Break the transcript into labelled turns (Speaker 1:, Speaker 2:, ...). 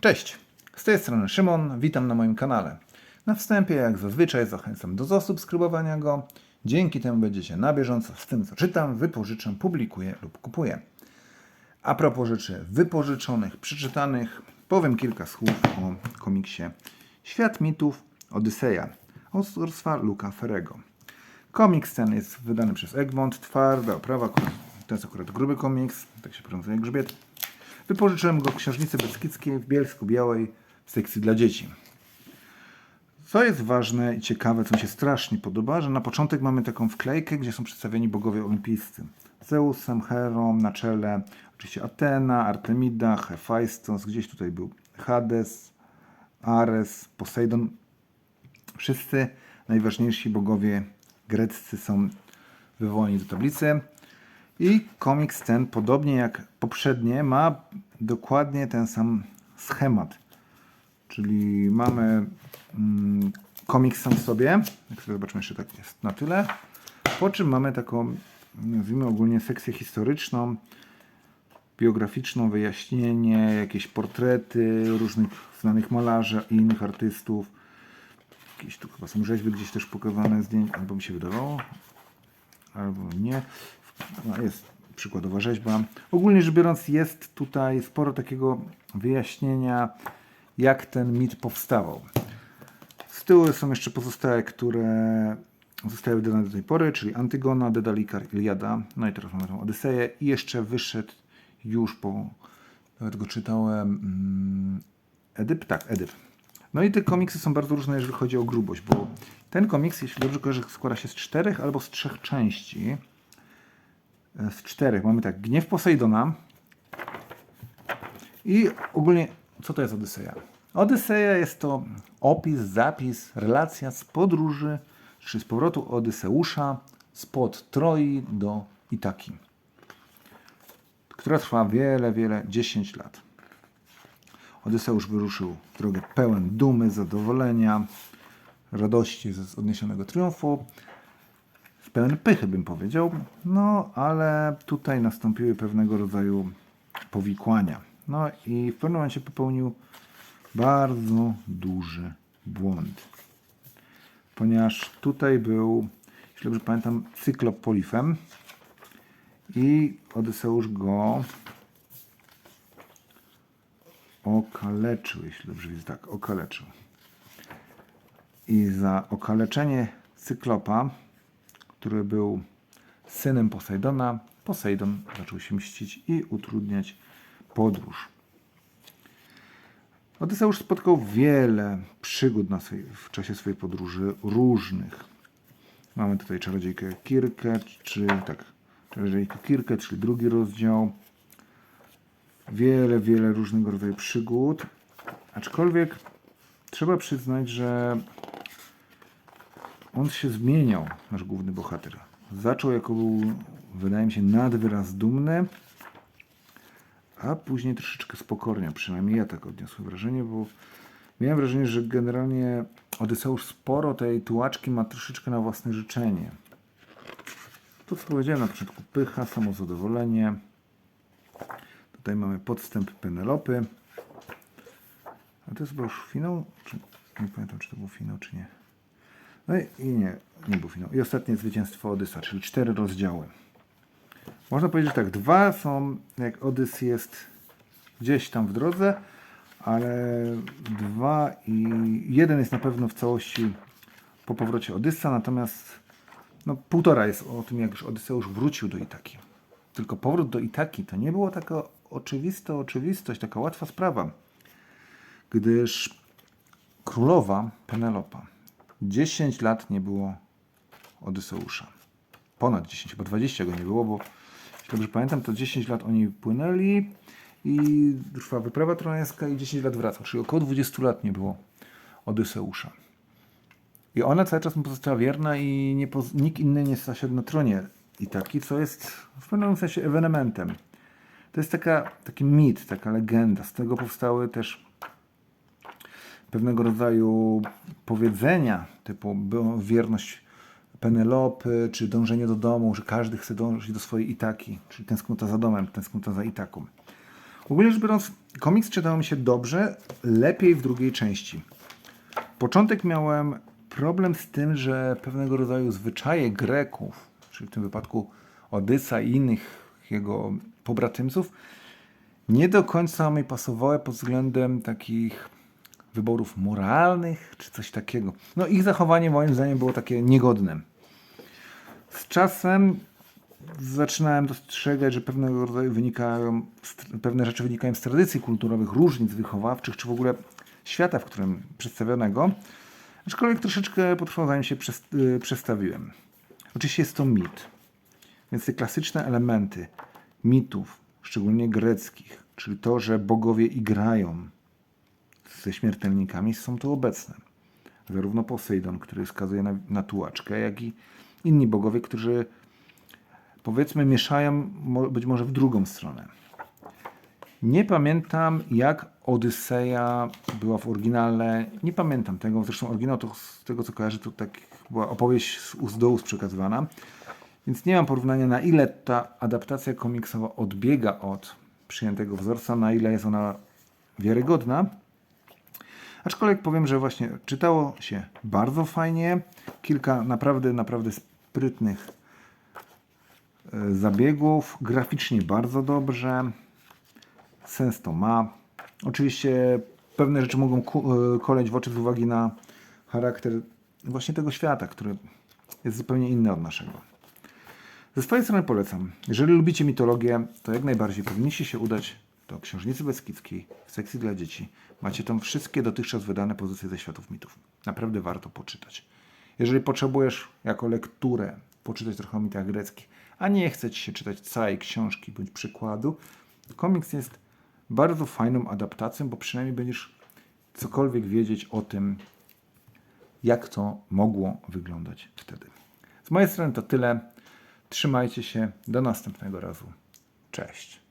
Speaker 1: Cześć, z tej strony Szymon, witam na moim kanale. Na wstępie, jak zazwyczaj, zachęcam do zasubskrybowania go. Dzięki temu będziecie na bieżąco z tym, co czytam, wypożyczam, publikuję lub kupuję. A propos rzeczy wypożyczonych, przeczytanych, powiem kilka słów o komiksie Świat mitów Odyseja autorstwa Luca Ferrego. Komiks ten jest wydany przez Egmont, twarda oprawa, to jest akurat gruby komiks, tak się prezentuje grzbiet. Wypożyczyłem go w książnicy Beskidzkiej w Bielsku Białej w sekcji dla dzieci. Co jest ważne i ciekawe, co mi się strasznie podoba, że na początek mamy taką wklejkę, gdzie są przedstawieni bogowie olimpijscy. Zeusem, Herą na czele, oczywiście Atena, Artemida, Hefajstos, gdzieś tutaj był Hades, Ares, Posejdon. Wszyscy najważniejsi bogowie greccy są wywołani do tablicy. I komiks ten, podobnie jak poprzednie, ma dokładnie ten sam schemat. Czyli mamy mm, komiks sam w sobie, jak sobie zobaczymy jeszcze tak jest na tyle, po czym mamy taką, nazwijmy ogólnie sekcję historyczną, biograficzną, wyjaśnienie, jakieś portrety różnych znanych malarzy i innych artystów. Jakieś tu chyba są rzeźby gdzieś też pokazane zdjęcia, albo mi się wydawało, albo nie. No, jest przykładowa rzeźba. Ogólnie rzecz biorąc, jest tutaj sporo takiego wyjaśnienia, jak ten mit powstawał. Z tyłu są jeszcze pozostałe, które zostały wydane do tej pory, czyli Antygona, Dedalikar, Iliada. No i teraz mamy tą Odyseję. I jeszcze wyszedł już po, nawet go czytałem, mm, Edyp? Tak, Edyp. No i te komiksy są bardzo różne, jeżeli chodzi o grubość, bo ten komiks, jeśli dobrze kojarzę, składa się z czterech albo z trzech części. Z czterech mamy tak, Gniew Posejdona i ogólnie, co to jest Odyseja? Odyseja jest to opis, zapis, relacja z podróży, czy z powrotu Odyseusza spod Troi do Itaki, która trwa wiele, wiele, 10 lat. Odyseusz wyruszył w drogę pełen dumy, zadowolenia, radości z odniesionego triumfu, pełen pychy bym powiedział, no ale tutaj nastąpiły pewnego rodzaju powikłania. No i w pewnym momencie popełnił bardzo duży błąd. Ponieważ tutaj był, jeśli dobrze pamiętam, cyklop polifem i Odyseusz go okaleczył, jeśli dobrze widzę, tak, okaleczył. I za okaleczenie cyklopa, który był synem Posejdona, Posejdon zaczął się mścić i utrudniać podróż. Odyseusz spotkał wiele przygód na w czasie swojej podróży, różnych. Mamy tutaj czarodziejkę Kirkę, czy tak, czarodziejkę Kirkę, czyli drugi rozdział. Wiele, wiele różnego rodzaju przygód. Aczkolwiek trzeba przyznać, że on się zmieniał, nasz główny bohater. Zaczął jako był, wydaje mi się, nad wyraz dumny, a później troszeczkę spokorniał. Przynajmniej ja tak odniosłem wrażenie, bo miałem wrażenie, że generalnie Odyseusz sporo tej tułaczki ma troszeczkę na własne życzenie. To, co powiedziałem na początku, pycha, samozadowolenie. Tutaj mamy podstęp Penelopy. A to jest już finał? Czy, nie pamiętam, czy to był finał, czy nie. No i, nie, nie był finał. I ostatnie zwycięstwo Odysa, czyli cztery rozdziały. Można powiedzieć, tak, dwa są, jak Odys jest gdzieś tam w drodze, ale dwa i jeden jest na pewno w całości po powrocie Odyssa, natomiast no, półtora jest o tym, jak już Odyseusz wrócił do Itaki. Tylko powrót do Itaki to nie było taka oczywista oczywistość, taka łatwa sprawa, gdyż królowa Penelopa 10 lat nie było Odyseusza. Ponad 10, chyba 20 go nie było, bo jeśli dobrze pamiętam, to 10 lat oni płynęli i trwa wyprawa trojańska i 10 lat wracał, czyli około 20 lat nie było Odyseusza. I ona cały czas mu pozostała wierna i nie nikt inny nie zasiadł na tronie i taki, co jest w pewnym sensie ewenementem. To jest taka, taki mit, taka legenda. Z tego powstały też pewnego rodzaju powiedzenia, typu wierność Penelopy, czy dążenie do domu, że każdy chce dążyć do swojej Itaki, czyli tęsknota za domem, tęsknota za Itaką. Ogólnie rzecz biorąc, komiks czytał mi się dobrze, lepiej w drugiej części. Początek miałem problem z tym, że pewnego rodzaju zwyczaje Greków, czyli w tym wypadku Odysa i innych jego pobratymców, nie do końca mi pasowały pod względem takich wyborów moralnych czy coś takiego. No ich zachowanie moim zdaniem było takie niegodne. Z czasem zaczynałem dostrzegać, że pewnego rodzaju wynikają, pewne rzeczy wynikają z tradycji kulturowych, różnic wychowawczych, czy w ogóle świata, w którym przedstawionego. Aczkolwiek troszeczkę zanim się y, przestawiłem. Oczywiście jest to mit. Więc te klasyczne elementy mitów, szczególnie greckich, czyli to, że bogowie igrają ze śmiertelnikami, są tu obecne. Zarówno Posejdon, który wskazuje na, na tułaczkę, jak i inni bogowie, którzy powiedzmy mieszają być może w drugą stronę. Nie pamiętam jak Odyseja była w oryginale. Nie pamiętam tego. Zresztą oryginał to z tego co kojarzę to tak była opowieść z ust do ust przekazywana. Więc nie mam porównania na ile ta adaptacja komiksowa odbiega od przyjętego wzorca, na ile jest ona wiarygodna. Aczkolwiek powiem, że właśnie czytało się bardzo fajnie. Kilka naprawdę, naprawdę sprytnych e, zabiegów. Graficznie bardzo dobrze. Sens to ma. Oczywiście pewne rzeczy mogą e, koleć w oczy z uwagi na charakter właśnie tego świata, który jest zupełnie inny od naszego. Ze swojej strony polecam. Jeżeli lubicie mitologię, to jak najbardziej powinniście się udać do Książnicy Beskidzkiej w sekcji dla dzieci. Macie tam wszystkie dotychczas wydane pozycje ze światów mitów. Naprawdę warto poczytać. Jeżeli potrzebujesz jako lekturę poczytać trochę o mitach greckich, a nie chce ci się czytać całej książki bądź przykładu, komiks jest bardzo fajną adaptacją, bo przynajmniej będziesz cokolwiek wiedzieć o tym, jak to mogło wyglądać wtedy. Z mojej strony to tyle. Trzymajcie się. Do następnego razu. Cześć.